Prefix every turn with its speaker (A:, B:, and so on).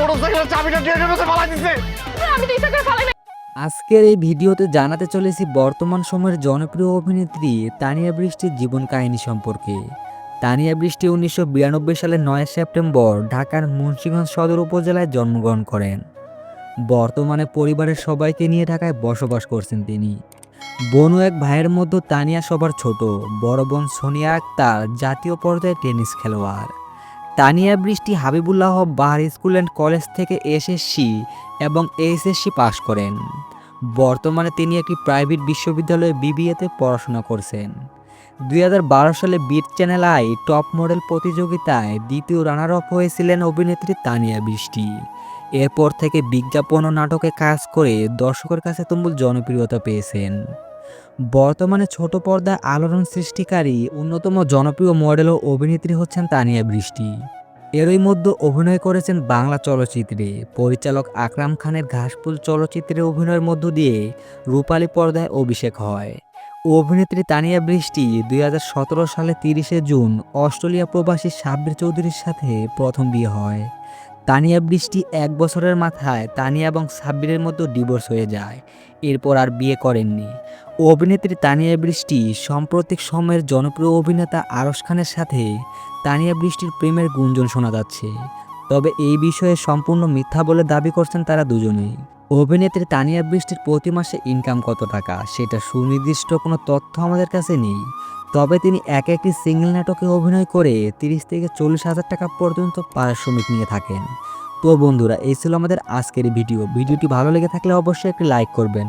A: মোটরসাইকেলের চাবিটা ট্রেনের মধ্যে ফালাই দিছে।
B: আমি তো ইচ্ছা করে ফালাই
C: আজকের এই ভিডিওতে জানাতে চলেছি বর্তমান সময়ের জনপ্রিয় অভিনেত্রী তানিয়া বৃষ্টির জীবন কাহিনী সম্পর্কে। তানিয়া বৃষ্টি উনিশশো বিরানব্বই সালের নয় সেপ্টেম্বর ঢাকার মুন্সিগঞ্জ সদর উপজেলায় জন্মগ্রহণ করেন। বর্তমানে পরিবারের সবাইকে নিয়ে ঢাকায় বসবাস করছেন তিনি। বোন এক ভাইয়ের মধ্যে তানিয়া সবার ছোট বড় বোন সোনিয়া আক্তার জাতীয় পর্যায়ে টেনিস খেলোয়াড়। Tania Brishti Habibullah Bahar school and college থেকে এসএসসি এবং এইচএসসি পাশ করেন। বর্তমানে তিনি একটি প্রাইভেট বিশ্ববিদ্যালয়ে বিবিএতে পড়াশোনা করছেন। দুই হাজার বারো সালে beat channel I top model প্রতিযোগিতায় দ্বিতীয় রানার আপ হয়েছিলেন অভিনেত্রী তানিয়া বৃষ্টি। এরপর থেকে বিজ্ঞাপন ও নাটকে কাজ করে দর্শকের কাছে তুমুল জনপ্রিয়তা পেয়েছেন। বর্তমানে ছোট পর্দায় আলোড়ন সৃষ্টিকারী অন্যতম জনপ্রিয় মডেল ও অভিনেত্রী হচ্ছেন তানিয়া বৃষ্টি। এরই মধ্যে অভিনয় করেছেন বাংলা চলচ্চিত্রে। পরিচালক আকরাম খানের ঘাসফুল চলচ্চিত্রে অভিনয়ের মধ্য দিয়ে রূপালী পর্দায় অভিষেক হয়। অভিনেত্রী তানিয়া বৃষ্টি দুই হাজার সতেরো সালে তিরিশে জুন অস্ট্রেলিয়া প্রবাসী সাব্বির চৌধুরীর সাথে প্রথম বিয়ে হয়। তানিয়া বৃষ্টি এক বছরের মাথায় তানিয়া এবং সাব্বিরের মতো ডিভোর্স হয়ে যায়। এরপর আর বিয়ে করেননি। অভিনেত্রী তানিয়া বৃষ্টি সাম্প্রতিক সময়ের জনপ্রিয় অভিনেতা আরস খানের সাথে তানিয়া বৃষ্টির প্রেমের গুঞ্জন শোনা যাচ্ছে। তবে এই বিষয়ে সম্পূর্ণ মিথ্যা বলে দাবি করছেন তারা দুজনেই। অভিনেত্রী তানিয়া বৃষ্টির প্রতি মাসে ইনকাম কত টাকা? সেটা সুনির্দিষ্ট কোনো তথ্য আমাদের কাছে নেই। তবে তিনি এক একটি সিঙ্গেল নাটকে অভিনয় করে তিরিশ থেকে চল্লিশ হাজার টাকা পর্যন্ত পারিশ্রমিক নিয়ে থাকেন। তো বন্ধুরা, এই ছিল আমাদের আজকের ভিডিও। ভিডিওটি ভালো লেগে থাকলে অবশ্যই একটি লাইক করবেন।